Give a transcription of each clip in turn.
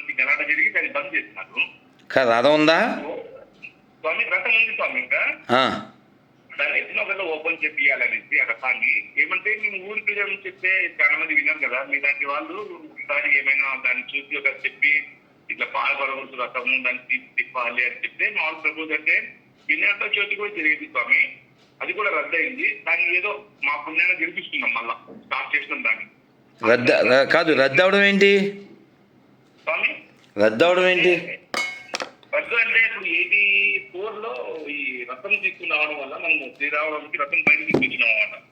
మంచి గలాట జరిగి దాన్ని బంద్ చేస్తున్నారు కాదు రథం ఉందా? స్వామి రథం ఉంది స్వామి ఇంకా. దాన్ని ఎన్నో గంటల ఓపెన్ చెప్పియాలనేసి ఆ రథాన్ని. ఏమంటే మేము ఊరి ప్రజలు చెప్తే చాలా మంది విన్నారు కదా మీ లాంటి వాళ్ళు ఒకసారి ఏమైనా దాన్ని చూసి ఒక చెప్పి ఇట్లా పాల్పడకూడదు రథము దాన్ని తీసి తిప్పాలి అని చెప్తే మామూలు ప్రపోజ్ అంటే వినాయక చవితి కూడా జరిగింది స్వామి. అది కూడా రద్దయింది. దాన్ని ఏదో మా పుణ్యాన్ని గెలిపిస్తున్నాం మళ్ళా స్టార్ట్ చేసినాం దాన్ని. రద్ద కాదు రద్దు అవడం ఏంటి? రద్దు అవడం ఏంటి? రద్దు అంటే ఇప్పుడు ఎయిటీ ఫోర్లో ఈ రథం తీసుకుని రావడం వల్ల మనము శ్రీరామరావుకి రథం బయట తీసుకొచ్చినాం అన్నమాట.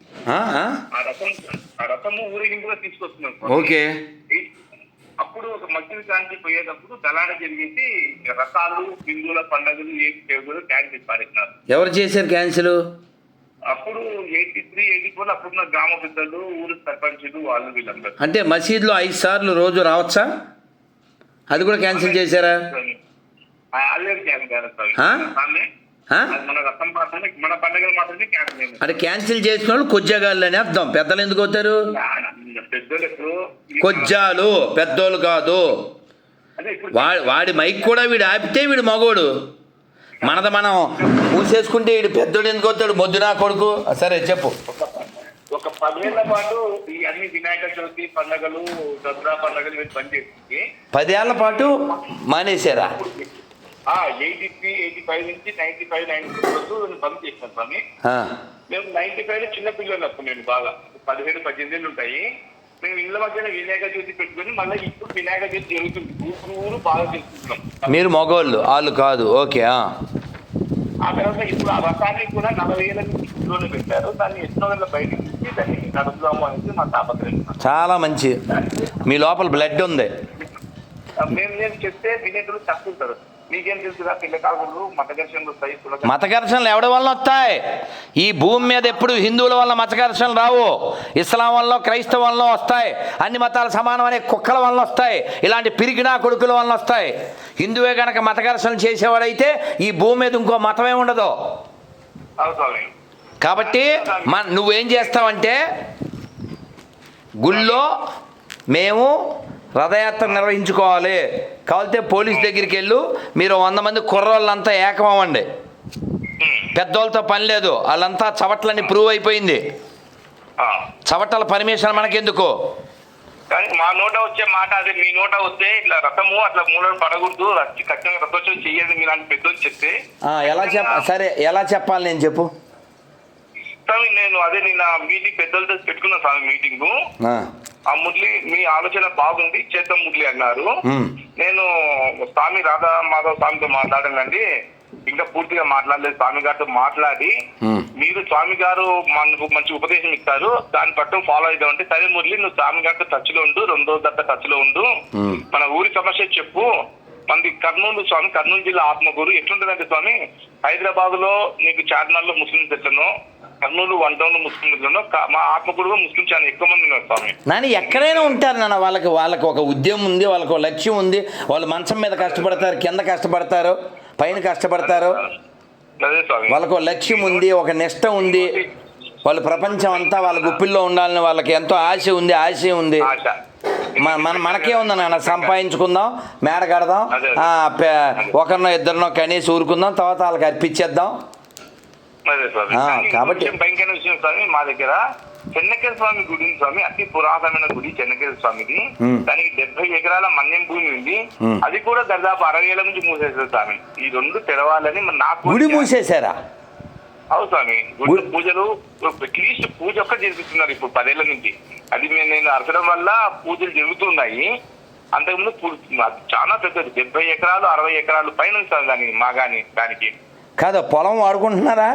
ఆ, రథం ఆ రథము ఊరేగింపుగా తీసుకొస్తున్నాం. ఓకే. అప్పుడు ఒక మధ్య క్రాంతి పోయేటప్పుడు దళాడ జరిగేసి రథాలు హిందువుల పండుగలు ఏ క్యాన్సిల్ పారేసినారు. ఎవరు చేశారు క్యాన్సిల్? అప్పుడు ఎయిటీ త్రీ ఎయిటీ ఫోర్ అప్పుడున్న గ్రామ పెద్దలు ఊరు సర్పంచులు వాళ్ళు వీళ్ళందరూ. అంటే మసీద్లో ఐదు సార్లు రోజు రావచ్చా? అది కూడా క్యాన్సిల్ చేశారా? అంటే క్యాన్సిల్ చేసిన వాళ్ళు కొజ్జగాళ్ళు అని అర్థం. పెద్దలు ఎందుకు అవుతారు? కొజ్జాలు పెద్దోళ్ళు కాదు. వాడి వాడి మైక్ కూడా వీడు ఆపితే వీడు మగోడు. మనది మనం మూసేసుకుంటే వీడు పెద్దోడు ఎందుకు అవుతాడు? మొద్దునా కొడుకు. సరే చెప్పు. పదేళ్ళ పాటు ఈ అన్ని వినాయక చవితి పండుగలు దసరా పండుగలు బంద్ చేసి పదేళ్ళ పాటు మానేశారా? ఎయిటీ త్రీ ఎయిటీ ఫైవ్ నుంచి నైన్టీ ఫైవ్ నైన్టీ సిక్స్ వరకు నేను బంద్ చేశాను స్వామి. మేము నైన్టీ ఫైవ్లో చిన్న పిల్లలు అప్పుడు నేను బాగా. పదిహేడు పద్దెనిమిది ఏళ్ళు ఉంటాయి. మేము ఇళ్ళ మధ్యన వినాయక చవితి పెట్టుకొని మళ్ళీ ఇప్పుడు వినాయక చవితి జరుగుతుంది. ఊరు ఊరు బాగా చేసుకుంటున్నాం మీరు మగోళ్ళు వాళ్ళు కాదు. ఓకే ఆ. ఆ తర్వాత ఇప్పుడు ఆ రథాన్ని కూడా నలభై ఏళ్ళ నుంచి ఇంట్లోనే పెట్టారు. దాన్ని ఎన్నో వేల బయటకు చాలా మంచి. మీ లోపల బ్లడ్ ఉంది. మేము చెప్తే మత ఘర్షణలు ఎవడి వల్ల వస్తాయి? ఈ భూమి మీద ఎప్పుడు హిందువుల వల్ల మత ఘర్షణలు రావు. ఇస్లాం వల్ల క్రైస్తవ వల్ల వస్తాయి. అన్ని మతాలు సమానం అనే కుక్కల వల్ల వస్తాయి. ఇలాంటి పిరిగినా కొడుకుల వల్ల వస్తాయి. హిందువే కనుక మత ఘర్షణలు చేసేవాడైతే ఈ భూమి మీద ఇంకో మతమే ఉండదు. కాబట్టి మన నువ్వేం చేస్తావంటే గుళ్ళో మేము రథయాత్ర నిర్వహించుకోవాలి. కావాలితే పోలీస్ దగ్గరికి వెళ్ళు. మీరు వంద మంది కుర్రోళ్ళంతా ఏకం అవ్వండి పెద్దోళ్ళతో పని లేదు. వాళ్ళంతా చవట్లని ప్రూవ్ అయిపోయింది. చవటల పర్మిషన్ మనకెందుకు? కానీ మా నోట వచ్చే మాట అదే. మీ నోట వస్తే ఇట్లా రథము అట్లా మూలను పడకూడదు. ఖచ్చితంగా రథోత్సవం చెయ్యండి మీరు అని పెద్దోళ్ళు చెప్తే. ఎలా చెప్ప సరే ఎలా చెప్పాలి నేను చెప్పు? స్వామి నేను అదే నిన్న మీటింగ్ పెద్దలతో పెట్టుకున్నా స్వామి మీటింగ్. ఆ, మురళి మీ ఆలోచన బాగుంది చేద్దాం మురళి అన్నారు. నేను స్వామి రాధా మాధవ్ స్వామితో మాట్లాడానండి. ఇంకా పూర్తిగా మాట్లాడలేదు స్వామి గారితో మాట్లాడి. మీరు స్వామి గారు మనకు మంచి ఉపదేశం ఇస్తారు దాని పట్టు ఫాలో అయిదామంటే సరే మురళి నువ్వు స్వామి గారితో టచ్లో ఉండు రెండు రోజుల టచ్లో ఉండు. మన ఊరి సమస్య చెప్పు మనది కర్నూలు స్వామి కర్నూలు జిల్లా ఆత్మకూరు ఎట్లుంటుందంటే స్వామి హైదరాబాద్లో నీకు చార్మినార్లో ముస్లింస్ ఎట్లనో కర్నూలు వన్ టౌన్లో ముస్లింస్ ఎట్లనో మా ఆత్మకూరులో ముస్లిం చాలా ఎక్కువ మంది ఉన్నారు స్వామి. నాని ఎక్కడైనా ఉంటారు నాన్న వాళ్ళకి వాళ్ళకి ఒక ఉద్యమం ఉంది వాళ్ళకి ఒక లక్ష్యం ఉంది. వాళ్ళు మంచం మీద కష్టపడతారు కింద కష్టపడతారు పైన కష్టపడతారు. వాళ్ళకు ఒక లక్ష్యం ఉంది ఒక నిష్ట ఉంది. వాళ్ళ ప్రపంచం అంతా వాళ్ళ గుప్పిల్లో ఉండాలని వాళ్ళకి ఎంతో ఆశ ఉంది ఆశయం ఉంది. మన మన మనకే ఉంది నాన్న సంపాదించుకుందాం మేడ కడదాం ఒకరినో ఇద్దరినో కనీసి ఊరుకుందాం తర్వాత వాళ్ళకి అర్పించేద్దాం. కాబట్టి- కొంచెం భయంకరమైన విషయం స్వామి మా దగ్గర చెన్నకేశ్వర స్వామి గుడి ఉంది స్వామి అతి పురాతనమైన గుడి చెన్నకేశ్వర స్వామిది. మ్. దానికి డెబ్బై ఎకరాల మన్యం భూమి ఉంది. అది కూడా దాదాపు అరవై ఏళ్ళ నుంచి మూసేస్తారు స్వామి. ఈ రెండు తెరవాలని నాకు గుడి మూసేశారా? అవు స్వామి. గుడి పూజలు అట్లీస్ట్ పూజ ఒక్క చేపిస్తున్నారు ఇప్పుడు పదేళ్ళ నుంచి అది మేము నేను అరచడం వల్ల పూజలు జరుగుతున్నాయి. అంతకుముందు చాలా పెద్దది. డెబ్బై ఎకరాలు అరవై ఎకరాలు పైన దాని మా గాని దానికి. కాదు పొలం వాడుకుంటున్నారా?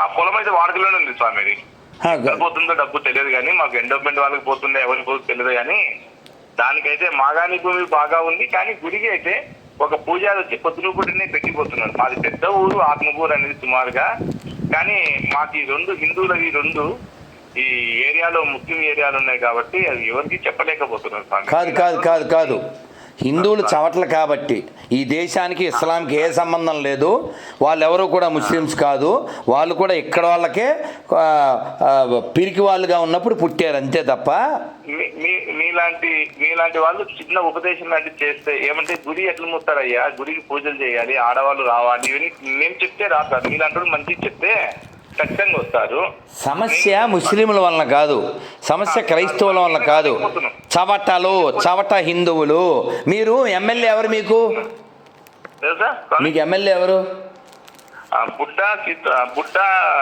ఆ పొలం అయితే వాడుకలోనే ఉంది స్వామి అది. పోతుందో డబ్బు తెలియదు కానీ మాకు ఎండోమెంట్ వాళ్ళకి పోతుందో ఎవరికి పోతుందో తెలియదు కానీ దానికైతే మాగాని భూమి బాగా ఉంది కానీ గుడికి అయితే ఒక పూజారి వచ్చి పొద్దునూపుడినే పెట్టిపోతున్నారు మాది పెద్ద ఊరు ఆత్మకూరు అనేది సుమారుగా. కానీ మాకు ఈ రెండు హిందువుల ఈ రెండు ఈ ఏరియాలో ముస్లిం ఏరియాలు ఉన్నాయి కాబట్టి అది ఎవరికి చెప్పలేకపోతున్నారు కాదు కాదు కాదు కాదు. హిందువులు చవట్ల కాబట్టి ఈ దేశానికి ఇస్లాంకి ఏ సంబంధం లేదు. వాళ్ళు ఎవరు కూడా ముస్లిమ్స్ కాదు. వాళ్ళు కూడా ఇక్కడ వాళ్ళకే పిరికి వాళ్ళుగా ఉన్నప్పుడు పుట్టారు అంతే తప్ప. మీ- మీ మీలాంటి మీలాంటి వాళ్ళు చిన్న ఉపదేశం లాంటివి చేస్తే ఏమంటే గుడి ఎట్లా ముస్తారయ్యా? గుడికి పూజలు చేయాలి ఆడవాళ్ళు రావాలి. ఇవన్నీ నేను చెప్తే రాస్తారు మీలాంటి వాళ్ళు మంచిగా చెప్తే ఖచ్చితంగా వస్తారు. సమస్య ముస్లింల వలన కాదు. సమస్య క్రైస్తవుల వలన కాదు. చవటలు చవట హిందువులు. మీరు ఎమ్మెల్యే ఎవరు మీకు? మీకు ఎమ్మెల్యే ఎవరు?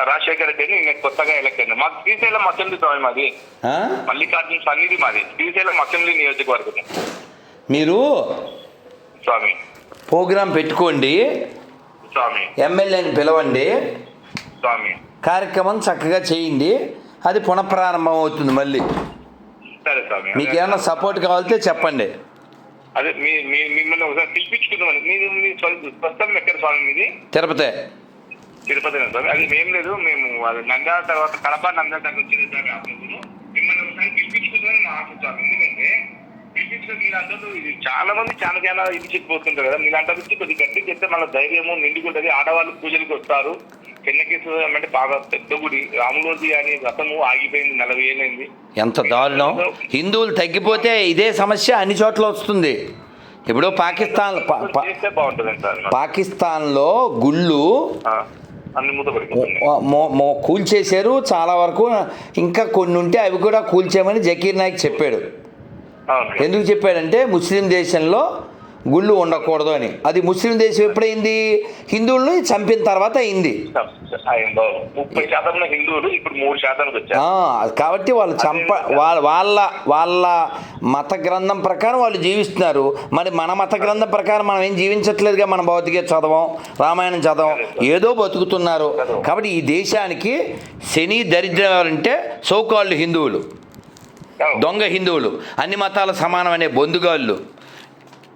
రాజశేఖర రెడ్డి అని నేను కొత్తగా మాకు శ్రీశైలం అసెంబ్లీ స్వామి మాది? మల్లికార్జున సన్నిధి మాది. శ్రీశైలం అసెంబ్లీ నియోజకవర్గం. మీరు స్వామి. ప్రోగ్రాం పెట్టుకోండి. స్వామి. ఎమ్మెల్యేని పిలవండి. స్వామి. కార్యక్రమం చక్కగా చేయండి. అది పునఃప్రారంభం అవుతుంది మళ్ళీ. సరే స్వామి. మీకు ఏమైనా సపోర్ట్ కావాలితే చెప్పండి. అదే మీ మిమ్మల్ని ఒకసారి పిలిపించుకుందామని మీరు మీ స్వస్థలం ఎక్కడ స్వామి మీది? తిరుపతి. తిరుపతి స్వామి? అది మేము లేదు మేము నంద్యాల తర్వాత కడప నంద్యాల తర్వాత వచ్చింది స్వామి ఆ మిమ్మల్ని ఒకసారి పిలిపించుకుందామని మా ఆశ స్వామి. ఎందుకంటే పిలిపించుకుని మీరందరూ ఇది చాలా మంది చాలా చాలా ఇది చెప్పిపోతుంటారు కదా. వచ్చి కొద్దిగా గట్టి చెప్తే మన ధైర్యము నిండుకుంటది. ఆడవాళ్ళు పూజలకు వస్తారు. చెన్నకేశ్వరం అంటే బాగా పెద్ద గుడి. రాములోజీ అని రథము ఆగిపోయింది నలభై ఏళ్ళైంది ఎంత దారుణం. హిందువులు తగ్గిపోతే ఇదే సమస్య అన్ని చోట్ల వస్తుంది. ఇప్పుడు పాకిస్తాన్ పాకిస్తాన్లో గుళ్ళు కూల్చేశారు చాలా వరకు. ఇంకా కొన్ని ఉంటే అవి కూడా కూల్చేయమని జకీర్ నాయక్ చెప్పాడు. ఎందుకు చెప్పాడంటే ముస్లిం దేశంలో గుళ్ళు ఉండకూడదు అని. అది ముస్లిం దేశం ఎప్పుడైంది? హిందువుల్ని చంపిన తర్వాత అయింది. కాబట్టి వాళ్ళు చంప వాళ్ళ వాళ్ళ వాళ్ళ మత గ్రంథం ప్రకారం వాళ్ళు జీవిస్తున్నారు. మరి మన మత గ్రంథం ప్రకారం మనం ఏం జీవించట్లేదుగా మన భౌతిక చదవం రామాయణం చదవం? ఏదో బతుకుతున్నారు. కాబట్టి ఈ దేశానికి శని దరిద్రం ఎవరంటే సోకాళ్ళు హిందువులు. దొంగ హిందువులు. అన్ని మతాల సమానం అనే బొందుగాళ్ళు.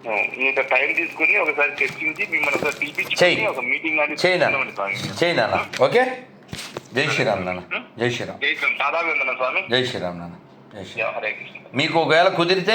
టైం తీసుకుని ఒకసారి చర్చించి మిమ్మల్ని ఒకసారి చెయ్యి. పిలిపించుకొని ఒక మీటింగ్ చేయనా. చేయనా ఓకే? జై శ్రీరామ్ నాన్న. జై శ్రీరామ్. జై శ్రీరామ్. జై శ్రీరామ్ నాన్న. జై శ్రీరామ్. మీకు ఒకవేళ కుదిరితే